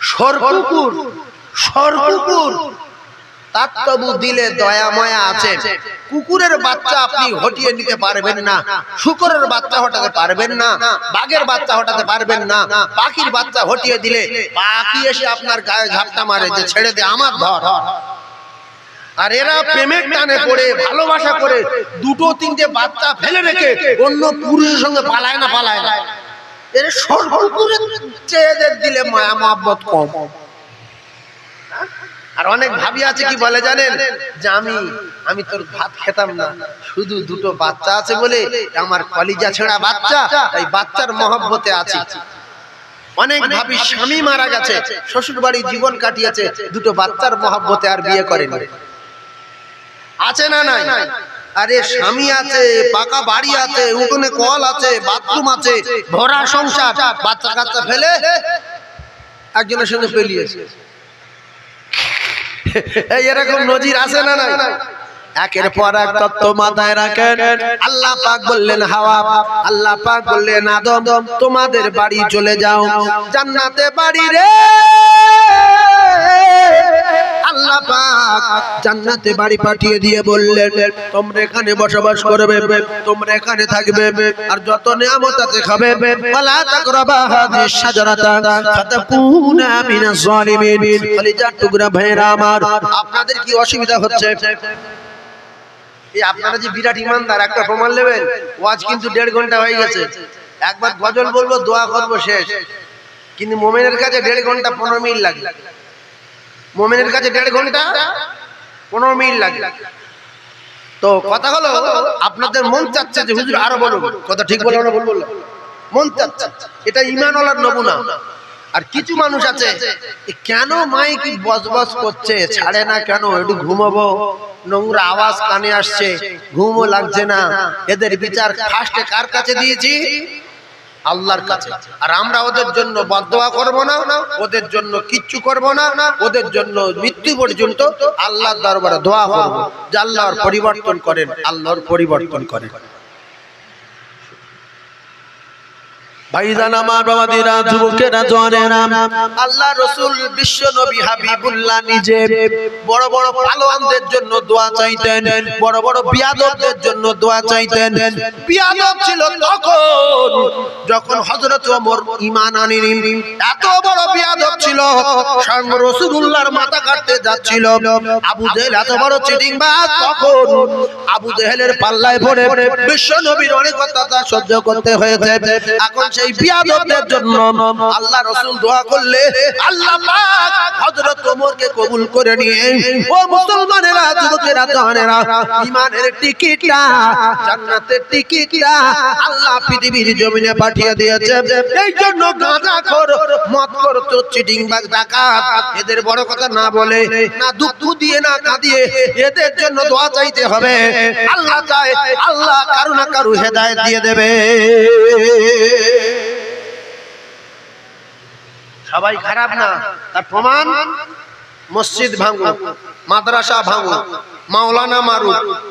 সরকুকুর সরকুকুর তার তবু দিলে দয়া, ময়া আছে। কুকুরের বাচ্চা আপনি হটিয়ে নিতে পারবেন না। শুকরের বাচ্চা হটাতে পারবেন না। বাঘের বাচ্চা হটাতে পারবেন না। পাখির বাচ্চা হটিয়ে দিলে পাখি এসে আপনার গায়ে ঝাপটা মারে যে ছেড়ে দে আমার ধর। আর এরা প্রেমের টানে পড়ে, ভালোবাসা করে, দুটো, তিনটে বাচ্চা ফেলে রেখে অন্য পুরুষের সঙ্গে পালায় না পালায় না। দিলে মায়া মহব্বত কম। আর অনেক ভাবি আছে কি বলে জানেন? যে আমি আমি তোর ভাত খেতাম না, শুধু দুটো বাচ্চা আছে বলে আমার কলিজা ছেঁড়া বাচ্চা, তাই বাচ্চার মহব্বতে আছি। অনেক ভাবি স্বামী মারা গেছে শ্বশুর বাড়ি জীবন কাটিয়েছে, দুটো বাচ্চার মহব্বতে আর বিয়ে করেনি। আছে না নাই? আরে স্বামী আছে, পাকা বাড়ি আছে, উঠোনে কল আছে, বাথরুম আছে, ভরা সংসার, বাচ্চা কাচ্চা ফেলে একজনের সঙ্গে পেলিয়েছে। এই এরকম নজির আছে না নাই? একের পর এক তত্ত্ব মাথায় রাখেন। আল্লাহ পাক বললেন, হাওয়া, আল্লাহ পাক বললেন, আদম, তোমাদের বাড়ি চলে যাও। জান্নাতে বাড়ি রে! আল্লাহ পাক জান্নাতে বাড়ি পাঠিয়ে দিয়ে বললেন, তোমরা এখানে বসবাস করবে, তোমরা এখানে থাকবে, আর যত নিয়ামত আছে খাবে। তাকরাবা হাদিস ফাতাকুনা মিনাজ জালিমিন। টুকরা আমার, আপনাদের কি অসুবিধা হচ্ছে? এই আপনারা যে বিরাট ইমানদার, একটা প্রমাণ নেবেন? ওয়াজ কিন্তু দেড় ঘণ্টা হয়ে গেছে। একবার গজল বলব, দোয়া করব শেষ। কিন্তু মোমেনের কাছে দেড় ঘণ্টা পনেরো মিনিট লাগে। মোমেনের কাছে দেড় ঘণ্টা, পনেরো মিনিট লাগে। তো কথা হলো, আপনাদের মন চাচ্ছে যে হুজুর আরও বলুন। কথা ঠিক বলো না, ভুল মন চাচ্ছে। এটা ইমানওয়ালার নমুনা। আর কিছু মানুষ আছে কেন মাই কি বসবস করছে? ছাড়ে না কেন? একটু ঘুমাবো। নোংরা আওয়াজ কানে আসছে। ঘুমও লাগছে না। এদের বিচার ফার্স্টে কার কাছে দিয়েছি? আল্লাহর কাছে। আর আমরা ওদের জন্য বদোয়া করব না, ওদের জন্য কিচ্ছু করব না, ওদের জন্য মৃত্যু পর্যন্ত আল্লাহর দরবারে দোয়া করব। যে আল্লাহর পরিবর্তন করেন, আল্লাহর পরিবর্তন করেন। ভাইজান আমার বাবাদিরা, যুবকেরা বড় বড় পালোয়ানদের জন্য দোয়া চাইতেন, বড় বড় বিয়াদবদের জন্য দোয়া চাইতেন। বিয়াদব ছিল তখন, যখন হযরত ওমর ঈমান এত বড় বিয়াদব ছিল, স্বয়ং রাসূলুল্লাহর মাথা কাটতে যাচ্ছিল। আবু জেহেল এত বড় চিটিংবাজ তখন আবু জেহেলের পাল্লায় পড়ে বিশ্ব নবীর অনেক অত্যাচার সহ্য করতে হয়েছে। এখন সেই বিয়াদবদের জন্য আল্লাহ রসুল দোয়া করলে আল্লাহ পাক হযরত ওমরকে কবুল করে নিয়ে, ও মুসলমানেরা, যুবকেরা জানেরা ঈমানের টিকিটটা, জান্নাতের টিকিটটা আল্লাহ পৃথিবীর জমিনে পাঠিয়ে দিয়েছে। এই জন্য গাঁজাখোর মদখোর তো চিটিং বাগ ডাকাত, এদের বড় কথা না বলে, না দুঃখ দিয়ে, না কাঁদিয়ে এদের জন্য দোয়া চাইতে হবে। আল্লাহ চায়, আল্লাহ কারু না কারু হেদায়েত দিয়ে দেবে। সবাই খারাপ না, তার প্রমাণ মসজিদ ভাঙু, মাদ্রাসা ভাঙু, মাওলানা মারু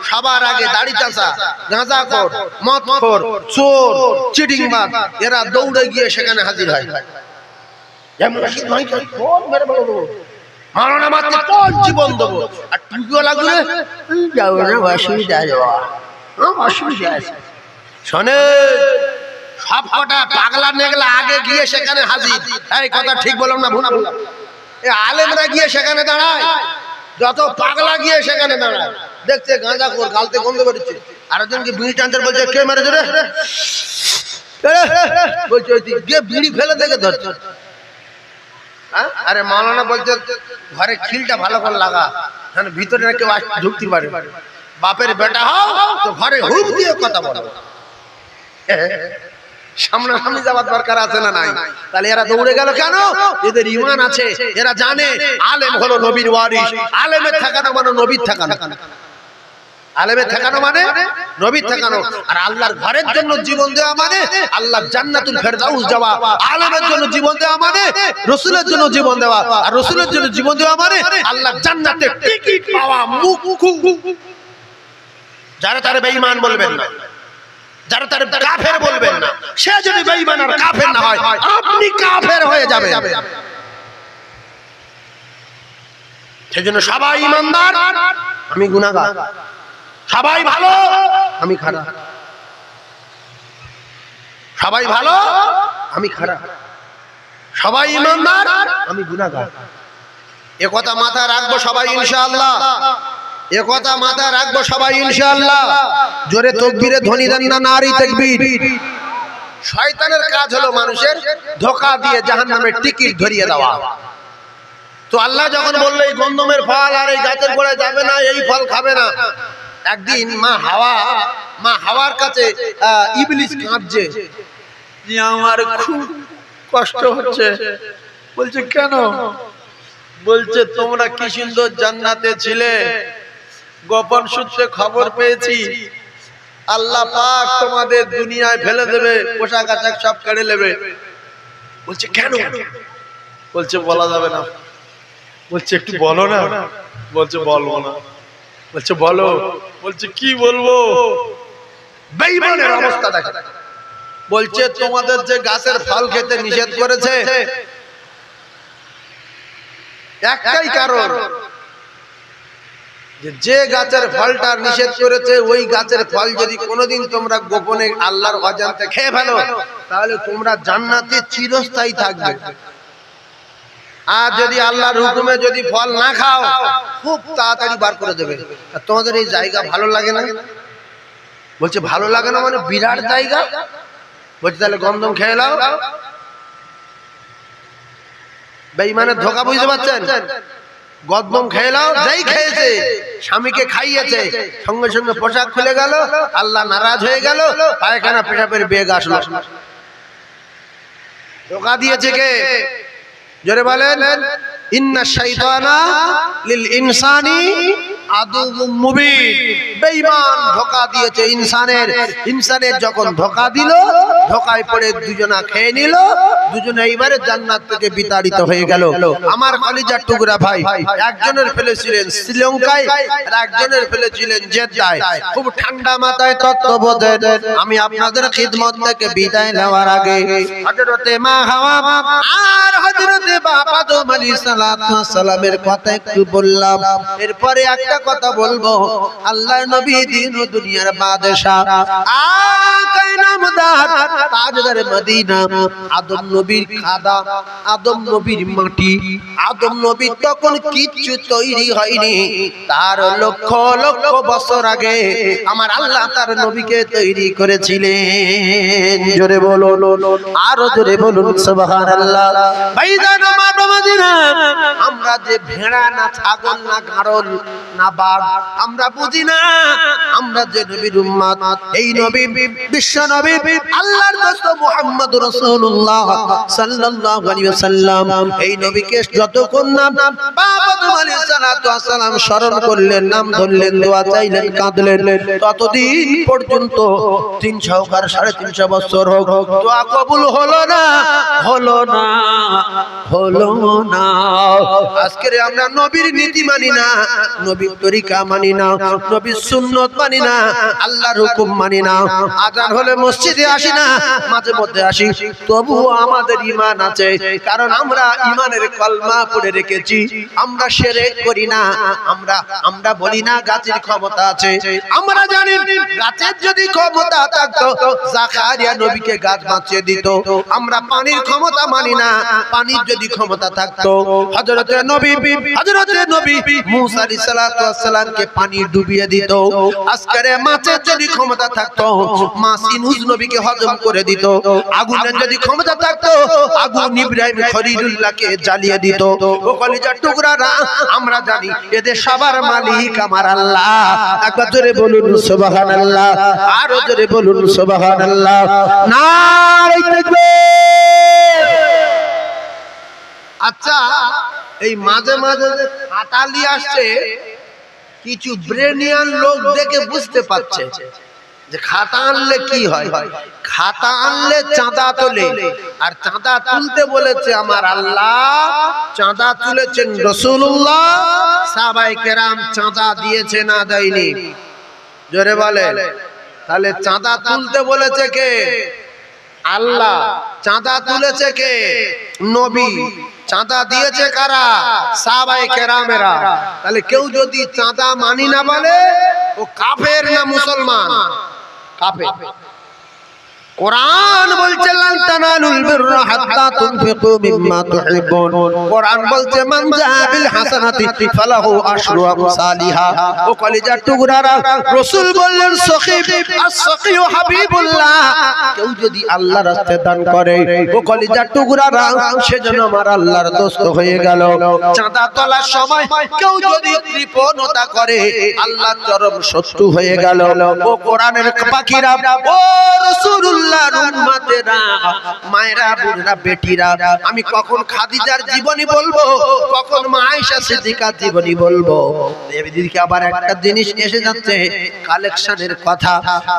সবার আগে দাড়ি চাষা গাঁজা খোর, মদ খোর, চোর, চিটিং বাদ, এরা দৌড়ে গিয়ে সেখানে হাজির হয়। শোনে সব কটা পাগলা নেগলা আগে গিয়ে সেখানে হাজির। এই কথা ঠিক বললাম না ভুনা ভুনা এ আলেমরা গিয়ে সেখানে দাঁড়ায়। যত পাগলা গিয়ে সেখানে দাঁড়ায়। দেখছে গাঁজা কর গালতে গন্ধ বেরোচ্ছে। আরেকজনকে বিড়ি টানতে বলছে, কে মেরেছে রে? বলছে, ওই দিয়ে বিড়ি ফেলে দেখে ধরছে? আরে মাওলানা বলছে, ঘরে খিলটা ভালো করে লাগা ভিতরে না কেউ ঢুকতে পারে। বাপের বেটা হও, তো ঘরে হুক দিয়ে কথা বলো। সামনে সামনে যাওয়ার দরকার আছে না নাই? তাহলে এরা দৌড়ে গেল কেন? এদের ইমান আছে এরা জানে আলেম হলো নবীর ওয়ারিস আলেমের থাকানো মানে নবীর থাকানো আলেমের থাকানো মানে নবীর থাকানো আর আল্লাহর ঘরের জন্য জীবন দেওয়া মানে আল্লাহ জান্নাতুল ফেরদাউস যাওয়া। আলেমের জন্য জীবন দেওয়া মানে রসুলের জন্য জীবন দেওয়া। আর রসুলের জন্য জীবন দেওয়া মানে আল্লাহ জান্নাতে টিকিট পাওয়া মুখ যারা তারা বেঈমান বলবেন না। যারা তার কাফের বলবেন না। সে যদি বেঈমান আর কাফের না হয় আপনি কাফের হয়ে সবাই ইমানদার আমি গুনাহগার। সবাই ভালো আমি খারাপ। সবাই ভালো আমি খারাপ। সবাই ইমানদার আমি গুনাহগার। এ কথা মাথায় রাখব সবাই ইনশাআল্লাহ। এ কথা মাথায় রাখব সবাই, ইনশাআল্লাহ। জোরে তকবীরে ধ্বনি দেন না, নারী তাকবীর। শয়তানের কাজ হলো মানুষের ধোকা দিয়ে জাহান্নামের টিকিট ধরিয়ে দেওয়া। তো আল্লাহ যখন বলল, এই গন্ধমের ফল আর এই গাছের গোড়ায় যাবে না, এই ফল খাবে না। একদিন মা হাওয়া, মা হাওয়ার কাছে ইবলিস কাঁদছে। যে আমার খুব কষ্ট হচ্ছে। বলছে, কেন? বলছে, তোমরা কি সুন্দর জান্নাতে ছিলে? গোপন সূত্রে খবর পেয়েছি। আল্লাহ পাক তোমাদের দুনিয়ায় ফেলে দেবে, পোশাক আশাক সব কেড়ে নেবে। বলছে, কেন? বলছে, বলা যাবে না। বলছে, একটু বলো না। বলছে, বলব না। বলছে, বলো। বলছে, কি বলব? অবস্থা দেখে। বলছে, তোমাদের যে গাছের ফল খেতে নিষেধ করেছে, একটাই কারণ। যে গাছের ফলটা নিষেধ করেছে, ওই গাছের ফল যদি কোনোদিন তোমরা গোপনে আল্লাহর অজান্তে খেয়ে ফেলো, তাহলে তোমরা জান্নাতে চিরস্থায়ী থাকবে। আর যদি আল্লাহর হুকুমে যদি ফল না খাও, খুব তাড়াতাড়ি বার করে দেবে। আর তোমাদের এই জায়গা ভালো লাগে না? বলছে, ভালো লাগে না মানে বিরাট জায়গা? বলছে, তাহলে গন্ধম খেয়ে নাও। বেঈমানের ধোকা বুঝতে পারছেন? গদম খেয়ে যাই খেয়েছে স্বামীকে খাইয়েছে, সঙ্গে সঙ্গে পোশাক খুলে গেল, আল্লাহ নারাজ হয়ে গেল, পায়খানা পেশাবের বেগ আসলো। ধোকা দিয়েছে কে? জোরে বলেন, ইন্না শাইতানা লিল ইনসানি খেয়ে দুজনে এইবারে বিতাড়িত হয়ে আমার একজনের খুব ঠান্ডা মাথায় আমি আপনাদের খিদমত থেকে বিদায় নেওয়ার আগে আর সালামের কথা একটু বললাম। এরপরে একটা কথা বলব। আল্লাহ নবী দিন দুনিয়ার বাদশা আকাই নামদার তাজদার মদিনা। আদম নবীর খাদা, আদম নবীর মাটি। আদম তখন তৈরি হয়নি। তার লক্ষ লক্ষ বছর আগে আমার আল্লাহ তার নবীকে তৈরি করেছিলেন। জোরে বলো আরও জোরে বলুন, সুবহানাল্লাহ। মদিনা। আমরা যে ভেড়া না ছাগল না গাড়ল না বাঘ আমরা বুঝি না, আমরা যে নবীর উম্মত এই নবী বিশ্ব নবী, আল্লাহর দোস্ত মুহাম্মদ রাসূলুল্লাহ সাল্লাল্লাহু আলাইহি ওয়াসাল্লাম। এই নবীকে যতক্ষণ ওয়াসালাম স্মরণ করলেন, নাম ধরলেন, দোয়া চাইলেন, কাঁদলেন, ততদিন পর্যন্ত তিনশো আর সাড়ে তিনশো বছর হোক, দোয়া কবুল হলো না হলো না হলো না। আজকের আমরা নবীর নীতি মানি না নবীর তরিকা মানি না নবীর সুন্নত মানি না, আল্লাহর হুকুম মানি না আজান হলে মসজিদে আসি না, মাঝে মধ্যে আসি। তবুও আমাদের ইমান আছে, কারণ আমরা ইমানের কলমা পড়ে রেখেছি। আমরা সেরে করি না, আমরা আমরা বলি না গাছের ক্ষমতা আছে। আমরা জানি গাছের যদি ক্ষমতা থাকতো, জাকারিয়া নবীকে গাছ বাঁচিয়ে দিত। আমরা পানির ক্ষমতা মানি না, পানির যদি ক্ষমতা থাকতো। হযরতে নবী হযরতে নবী, মুসা আলাইহিস সালাতু সালামকে পানি ডুবিয়ে দিত। আজকের মাছের যদি ক্ষমতা থাকতো, মাছ ইনুস নবীকে হজম করে দিত। আগুনের যদি ক্ষমতা থাকতো, আগুন ইব্রাহিম খলিলুল্লাহকে জ্বালিয়ে দিত। ও কলিজার টুকরারা, আমরা জানি এদের সবার মালিক আমার আল্লাহ। একবার জোরে বলুন আরও জোরে বলুন, সুবহানাল্লাহ। নারে তাকবীর। আচ্ছা এই মাঝে মাঝে যে কাটালি আসছে। কিছু ব্রেনিয়ান লোক দেখে বুঝতে পারছে যে খাতা আনলে কি হয়? খাতা আনলে চাঁদা তোলে। আর চাঁদা তুলতে বলেছে আমার আল্লাহ, চাঁদা তুলেছেন রসুল্লাহ সাবাই কেরাম চাঁদা দিয়েছে না দেয়নি। জোরে বলে তাহলে চাঁদা তুলতে বলেছে কে? আল্লাহ চাঁদা তুলেছে কে? নবী। চাঁদা দিয়েছে কারা? সাবাই কেরামেরা। তাহলে কেউ যদি চাঁদা মানি না বলে ও কাফের না মুসলমান। কাফের। কোরআন বলছে বিররা হাত্তা তুনফিকু মিম্মা তুহিব্বুন। কোরআন বলছে, মান জা বিল হাসানাতি ফালাহু আশরু আমসালিহা। ও কলিজার টুকরারা, রাসূল বললেন আস-সখিউ হাবিবুল্লাহ। কেউ যদি আল্লাহর রাস্তায় দান করে, ও কলিজার টুকরারা সেজন্য আমার আল্লাহর দোস্ত হয়ে গেল। চাঁদা তোলার সময় কেউ যদি কৃপণতা করে আল্লাহ চরম শত্রু হয়ে গেল। ও কোরআনের পাখিরা, ও রাসূলুল্লাহর উম্মতেরা মায়েরা বোনেরা বেটিরা আমি কখন খাদিজার জীবনী বলব? কখন মা আয়েশা সিদ্দিকার জীবনী বলব? এদিকে আবার একটা জিনিস এসে যাচ্ছে কালেকশনের কথা।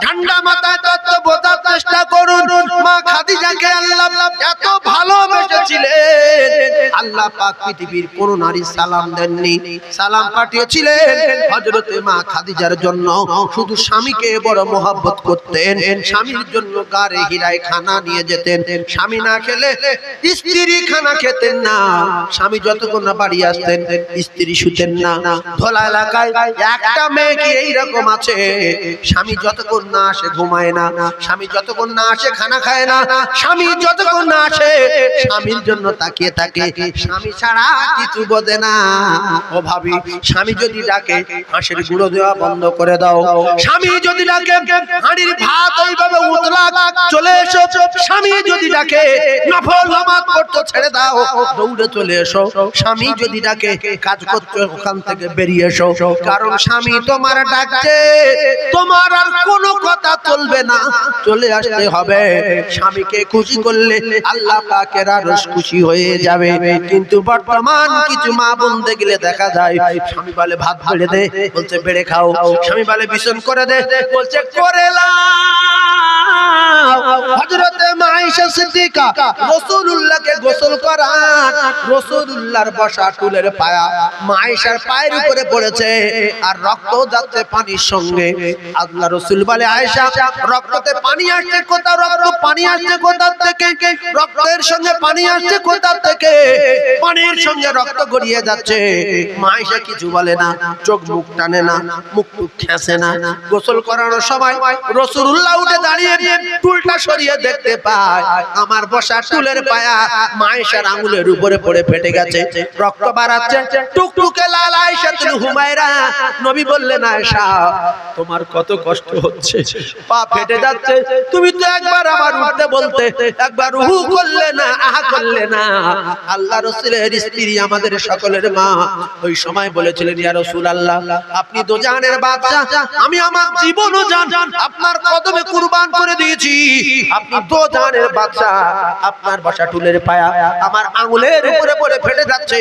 ঠান্ডা মাথায় তত্ত্ব বোঝার চেষ্টা করুন। মা খাদিজাকে আল্লাহ এত ভালোবেসেছিলেন। আল্লাহ পাক পৃথিবীর কোন নারী সালাম দেননি। সালাম পাঠিয়েছিলেন হযরতে মা খাদিজার জন্য। শুধু স্বামীকে বড় মোহাব্বত করতেন। স্বামীর জন্য গারে হীরায় খানা নিয়ে যেতেন। স্বামী না খেলে স্ত্রী খানা খেতেন না। স্বামী যতক্ষণ না বাড়ি আসতেন, স্ত্রী শুতেন না। ধলা এলাকায় একটা মেয়ে কি এইরকম আছে? স্বামী যতক্ষণ না আসে ঘুমায় না। স্বামী যতক্ষণ না আসে খানা খায় না। স্বামী যতক্ষণ না আসে, স্বামীর জন্য তাকিয়ে থাকে। স্বামী ছাড়া কিছু বোঝে না। ও ভাবি, স্বামী যদি ডাকে, হাঁসের গুঁড়ো দেওয়া বন্ধ করে দাও। স্বামী যদি ডাকে, হাঁড়ির ভাত ওইভাবে উতলা চলে এসো। স্বামী যদি ডাকে, নফল নামাজ পড়তে ছেড়ে দাও। দৌড়ে চলে এসো। স্বামী যদি ডাকে, কাজ করতে ওখান থেকে বেরিয়ে এসো। কারণ স্বামী তোমার ডাকছে, তোমার আর কোনো কথা চলবে না। চলে আসতে হবে। স্বামীকে খুশি করলে আল্লাহ পাকের আরও খুশি হয়ে যাবে। কিন্তু বর্তমান কিছু মা বোন দেখলে দেখা যায় স্বামী বলে ভাত বেড়ে দে বলছে বেড়ে খাও স্বামী বলে ভীষণ করে দে বলছে করে সিদ্দিকা গোসল করান বসা পায়া পায়ের উপরে পড়েছে আর রক্ত যাচ্ছে পানির সঙ্গে। আল্লাহ বলে, আয়েশা, রক্ততে পানি আসছে কোথা? রক্ত পানি আসছে থেকে? রক্তের সঙ্গে পানি আসছে থেকে? পানির সঙ্গে রক্ত গড়িয়ে যাচ্ছে। মাইশা কিছু বলে না, চোখ মুখ টানে না, মুখ টুক খেসে না। গোসল করানোর সময় রসুল্লাহ উঠে দাঁড়িয়ে টুলটা সরিয়ে দেখতে পায়। আমার বসা টুলের পায়া মায়েশার আঙুলের উপরে পড়ে ফেটে গেছে। রক্ত বাড়াচ্ছে। টুকটুকে লাল আয়েশা তুমি হুমায়রা। নবী বললেন আয়েশা তোমার কত কষ্ট হচ্ছে। পা ফেটে যাচ্ছে। তুমি তো একবার আমার উঠতে বলতে একবার হু করলে না আহা করলে না। আল্লাহ রসুলের স্ত্রী আমাদের সকলের মা। ওই সময় বলেছিলেন ইয়া রসুল আল্লাহ আপনি দোজানের বাদশা আমি আমার জীবনও জান আপনার কদমে কুরবান করে দিয়েছি। আপনি দোজানের বাদশা, আপনার বাসা টুলের পায়া, আমার আঙুলের উপরে পড়ে ফেটে যাচ্ছে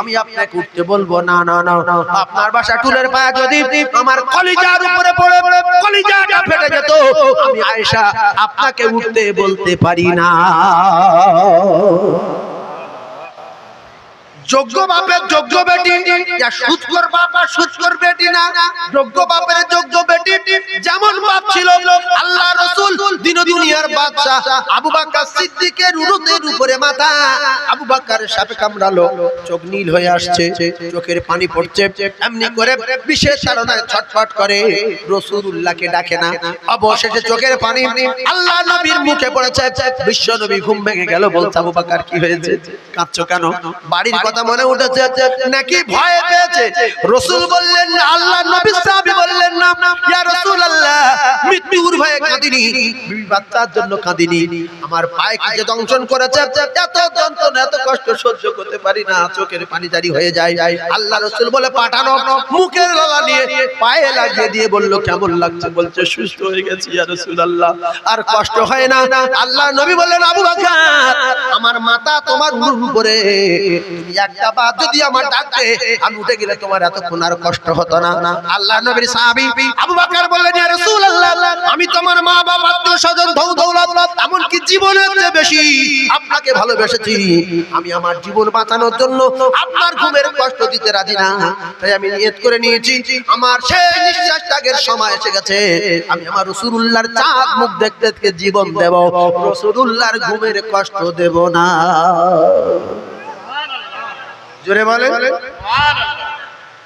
আমি আপনাকে উঠতে বলব, না না না না। আপনার বাসা টুলের পায়া যদি আমার কলিজার উপরে পড়ে, কলিজাটা ফেটে যেত, আমি আয়েশা আপনাকে উঠতে বলতে পারি না যোগ্য বাপের যোগ্য বেটি। সুৎকর বাপ আর সুৎকর বেটি না। যোগ্য বাপের যোগ্য বেটি। যেমন বাপ ছিল আল্লাহ রসুল, দিন দুনিয়ার বাদশা আবু বাক্কার সিদ্দিকের উরুতের উপরে মাথা। আবু বাক্কার সাপে কামড়ালো, চোখ নীল হয়ে আসছে। চোখের পানি পড়ছে, এমনি করে বিশেষ ধারণায় ছটফট করে। রসুলুল্লাহকে ডাকে না। অবশেষে চোখের পানি আল্লাহ নবীর মুখে পড়েছে। বিশ্ব নবী ঘুম ভেঙে গেল বলছে আবু বাক্কার কি হয়েছে? কাঁদছো কেন? বাড়ির কথা মনে উঠেছে নাকি ভয় পেয়েছে? রসুল বললেন না, আল্লাহ নবী সাহাবী বললেন না ইয়া মৃত্যুর ভয়ে কাঁদিনি বিবি বাচ্চার জন্য কাঁদিনি। আমার পায়ে দংশন করেছে এত যন্ত্রণা এত কষ্ট সহ্য করতে পারি না চোখের পানি জারি হয়ে যায়। আল্লাহ রসুল বলে পাঠানো মুখের নিয়ে পায়ে লাগিয়ে দিয়ে বলল কেমন লাগছে? বলছে সুস্থ হয়ে গেছি ইয়া আর কষ্ট হয় না। আল্লাহ নবী বললেন আবু বকর আমার মাথা তোমার উপরে তুমি একটা বাদ যদি আমার ডাকতে, আমি উঠে গেলে তোমার এতক্ষণ আর কষ্ট হতো না। আল্লাহ নবীর সাহাবী আবু বকর বললেন, ইয়া রাসূলুল্লাহ, আমি তোমার মা বাবা আত্মীয় স্বজন ধৌ দৌলত, এমনকি জীবনের চেয়ে বেশি আপনাকে ভালোবেসেছি। আমি আমার জীবন বাঁচানোর জন্য আপনার ঘুমের কষ্ট দিতে রাজি না। তাই আমি নিয়ত করে নিয়েছি। আমার সেই নিঃশ্বাস ত্যাগের সময় এসে গেছে। আমি আমার রসুলুল্লাহর চাঁদ মুখ দেখতে দেখতে জীবন দেব। রসুলুল্লাহর ঘুমের কষ্ট দেব না। জোরে বলে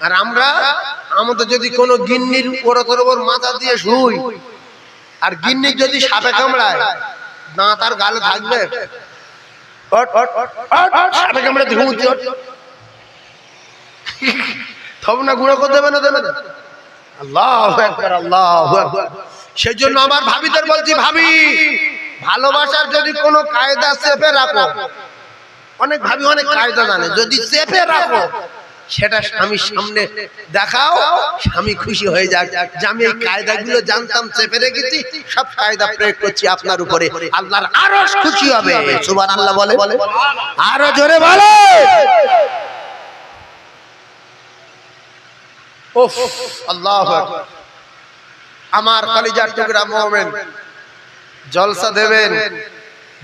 আর আমরা আমাদের যদি কোনো গিন্নির উপর তোর উপর মাথা দিয়ে শুই, আর গিন্নির যদি সাপে কামড়ায় দাঁত আর গালে থাকবে? না গুঁড়ো না না আমার বলছি, ভাবি, ভালোবাসার যদি কোনো কায়দা চেপে রাখো অনেক ভাবি অনেক কায়দা জানে। যদি চেপে রাখো, সেটা স্বামীর সামনে দেখাও, স্বামী খুশি হয়ে যাক। যে আমি এই কায়দাগুলো জানতাম, চেপে রেখেছি, সব কায়দা প্রয়োগ করছি আপনার উপরে। আল্লাহর আরও খুশি হবে। সুবান আল্লাহ বলে। বলে আরও জোরে বলে। ওফ আল্লাহ আমার কলিজার টুকরা মোমেন, জলসা দেবেন।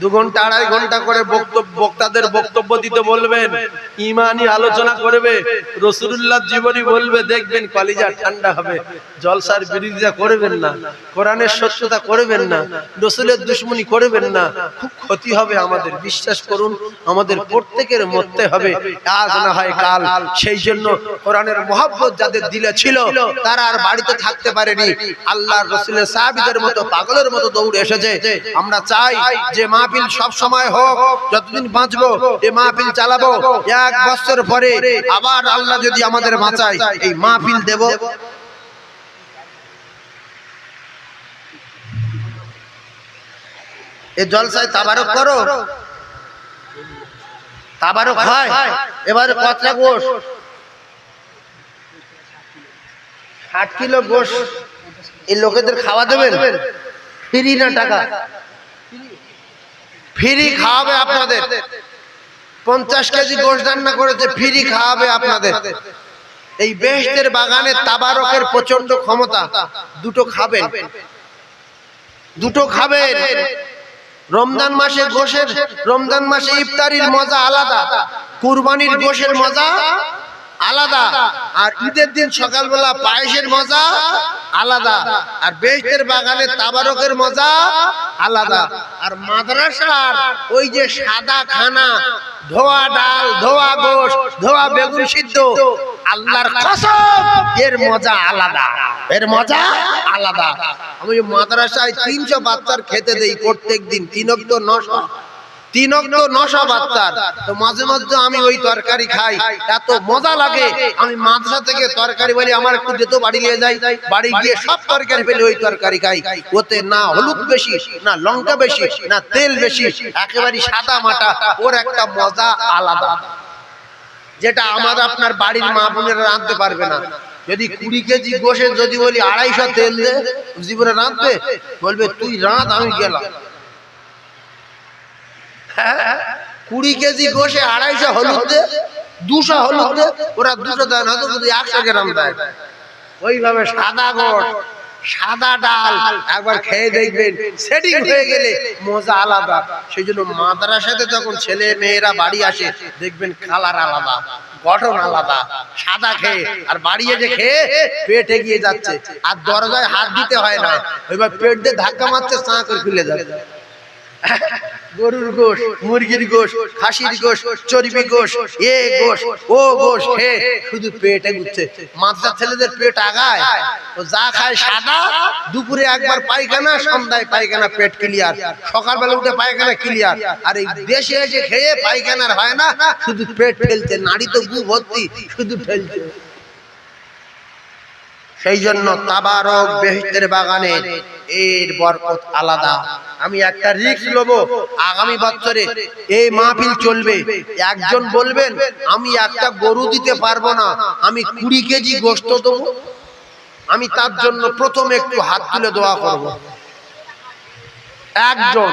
দু ঘণ্টা, আড়াই ঘণ্টা করে বক্তব্য বক্তাদের বক্তব্য দিতে বলবেন ইমানি আলোচনা করবে রসুল্লাহ জীবনী বলবে, দেখবেন কলিজা ঠান্ডা হবে, জলসার বিরোধিতা করবেন না, কোরআনের সত্যতা করবেন না, রসুলের দুশ্মনী করবেন না, খুব ক্ষতি হবে আমাদের, বিশ্বাস করুন, আমাদের প্রত্যেকের মরতে হবে, আজ না হয় কাল, সেই জন্য কোরআনের মহাব্বত যাদের দিলে ছিল, তারা আর বাড়িতে থাকতে পারেনি আল্লাহর রসুলের সাহাবিদের মতো, পাগলের মতো দৌড়ে এসেছে, আমরা চাই যে মাহফিল সব সময় হোক, যতদিন বাঁচবো এই মাহফিল চালাবো, এক বছর পরে আবার আল্লাহ যদি আমাদের বাঁচায়, এই মাহফিল দেব। এ জলসায় তাবারক করো। তাবারক হয়। এবারে কতটা গোশ। ষাট কিলো গোশ এই লোকেদের খাওয়া দেবেন? ফ্রি না টাকা। ফ্রি খাওয়াবে আপনাদের। পঞ্চাশ কেজি গোশ রান্না করেছে, ফ্রি খাওয়াবে আপনাদের। এই বেহেশতের বাগানের তাবারকের প্রচণ্ড ক্ষমতা, দুটো খাবেন। দুটো খাবেন। রমজান মাসে গোশের রমজান মাসে ইফতারির মজা আলাদা। কুরবানির গোশের মজা আলাদা। আর ঈদের দিন সকালবেলা পায়েসের মজা আলাদা। আর বেহেশতের বাগানে তাবারকের মজা আলাদা। আর মাদ্রাসার ওই যে সাদা খানা ধোয়া ডাল ধোয়া গোশ ধোয়া বেগুন সিদ্ধ আল্লাহর কসম এর মজা আলাদা। এর মজা আলাদা। আমি মাদ্রাসায় তিনশো বাচ্চার খেতে দেই প্রত্যেক দিন তিনক তো নশো। তিনক তো নশো বাচ্চার তো মাঝে মাঝে আমি ওই তরকারি খাই। এত মজা লাগে। আমি মাদ্রাসা থেকে তরকারি বলি, আমার একটু যেত বাড়ি নিয়ে যাই। বাড়ি গিয়ে সব তরকারি ফেলে ওই তরকারি খাই। ওতে না হলুদ বেশি, না লঙ্কা বেশি, না তেল বেশি, একেবারে সাদা মাটা। ওর একটা মজা আলাদা। যেটা আমার আপনার বাড়ির মা বোনেরা রাঁধতে পারবে না। যদি কুড়ি কেজি গোশে যদি বলি আড়াইশো তেল দে, জীবনে রাঁধবে? বলবে, তুই রাঁধ, আমি গেলাম। কুড়ি কেজি গোশে আড়াইশো হলুদ দে দুশো হলুদ দে ওরা দুশো দেয় না যদি একশো গ্রাম দেয়। ওইভাবে সাদা গোশ, সাদা ডাল, একবার খেয়ে দেখবেন, সেটিং হয়ে গেলে মজা আলাদা। সেই জন্য মাদ্রাসাতে যখন ছেলে মেয়েরা বাড়ি আসে, দেখবেন কালার আলাদা, গঠন আলাদা, সাদা খেয়ে, আর বাড়ি এসে খেয়ে পেট এগিয়ে যাচ্ছে। আর দরজায় হাত দিতে হয় না এবার পেট দিয়ে ধাক্কা মারছে চাঁ খুলে যাচ্ছে গরুর গোশ, মুরগির গোশ, খাসির গোশ, চর্বি গোশ, এ গোশ, ও গোশ খেয়ে শুধু পেটে ঘুরছে। মাদ্রাসার ছেলেদের পেট আগায়। ও যা খায় সাদা, দুপুরে একবার পায়খানা, সন্ধ্যায় পায়খানা, পেট ক্লিয়ার সকালবেলা উঠে পায়খানা ক্লিয়ার আর এই দেশে এসে খেয়ে পায়খানার হয় না, শুধু পেট ফেলছে নাড়ি তো গু ভর্তি, শুধু ফেলছে। সেই জন্য তাবারক বেহিতের বাগানে এর বরকত আলাদা। আমি একটা রিস্ক লব। আগামী বছরে এই মাহফিল চলবে। একজন বলবেন, আমি একটা গরু দিতে পারব না। আমি কুড়ি কেজি গোস্ত দেবো। আমি তার জন্য প্রথমে একটু হাত তুলে দোয়া করব। একজন